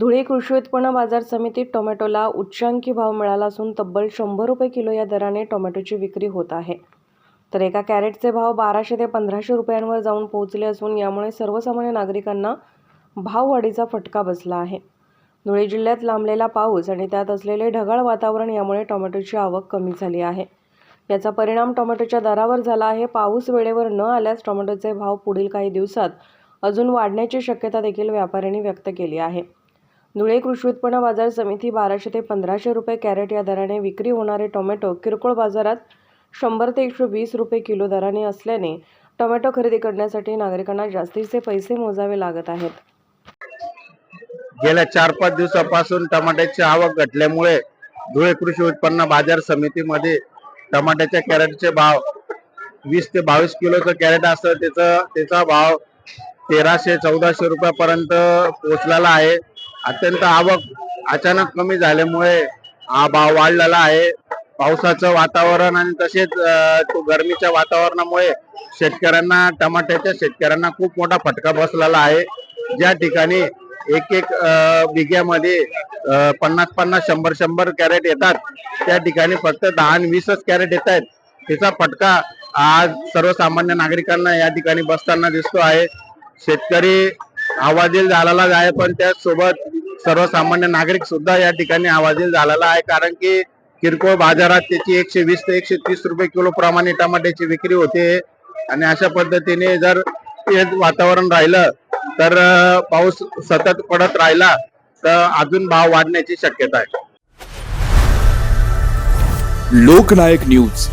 धुळे कृषी उत्पन्न बाजार समितीत टोमॅटोला उच्चांकी भाव मिळाला असून तब्बल शंभर रुपये किलो या दराने टोमॅटोची विक्री होत आहे. तर एका कॅरेटचे भाव बाराशे ते पंधराशे रुपयांवर जाऊन पोहोचले असून यामुळे सर्वसामान्य नागरिकांना भाववाढीचा फटका बसला आहे. धुळे जिल्ह्यात लांबलेला पाऊस आणि त्यात असलेले ढगाळ वातावरण यामुळे टोमॅटोची आवक कमी झाली आहे. याचा परिणाम टोमॅटोच्या दरावर झाला आहे. पाऊस वेळेवर न आल्यास टोमॅटोचे भाव पुढील काही दिवसात अजून वाढण्याची शक्यता देखील व्यापाऱ्यांनी व्यक्त केली आहे. धुळे कृषी उत्पन्न बाजार समिती बाराशे ते पंधराशे रुपये कॅरेट या दराने विक्री होणारे टोमॅटो किरकोळ बाजारात शंभर ते एकशे वीस रुपये किलो दराने असल्याने टोमॅटो खरेदी करण्यासाठी नागरिकांना जास्तीचे पैसे मोजावे लागत आहेत. गेल्या चार पाच दिवसापासून टमाट्याची आवक घटल्यामुळे धुळे कृषी उत्पन्न बाजार समितीमध्ये टमाट्याच्या कॅरेटचे भाव वीस ते बावीस किलोचं कॅरेट असतं त्याचा त्याचा भाव तेराशे चौदाशे रुपयापर्यंत पोहोचलेला आहे. अत्यंत आवक अचानक कमी झाल्यामुळे हा भाव वाढलेला आहे. पावसाचं वातावरण आणि तसेच गरमीच्या वातावरणामुळे शेतकऱ्यांना टमाट्याच्या शेतकऱ्यांना खूप मोठा फटका बसलेला आहे. ज्या ठिकाणी एक एक बिघ्यामध्ये पन्नास पन्नास शंभर शंभर कॅरेट येतात त्या ठिकाणी फक्त दहा आणि वीसच कॅरेट येत आहेत. त्याचा फटका आज सर्वसामान्य नागरिकांना या ठिकाणी बसताना दिसतो आहे. शेतकरी आवाजील झालेलाच आहे पण त्यासोबत सर्वसामान्य नागरिक सुद्धा या ठिकाणी आवाजील झालेला आहे. कारण की किरकोळ बाजारात त्याची एकशे वीस ते एकशे तीस रुपये किलो प्रमाणे टमाट्याची विक्री होते. आणि अशा पद्धतीने जर हे वातावरण राहिलं तर पाऊस सतत पडत राहिला तर अजून भाव वाढण्याची शक्यता आहे. लोकनायक न्यूज.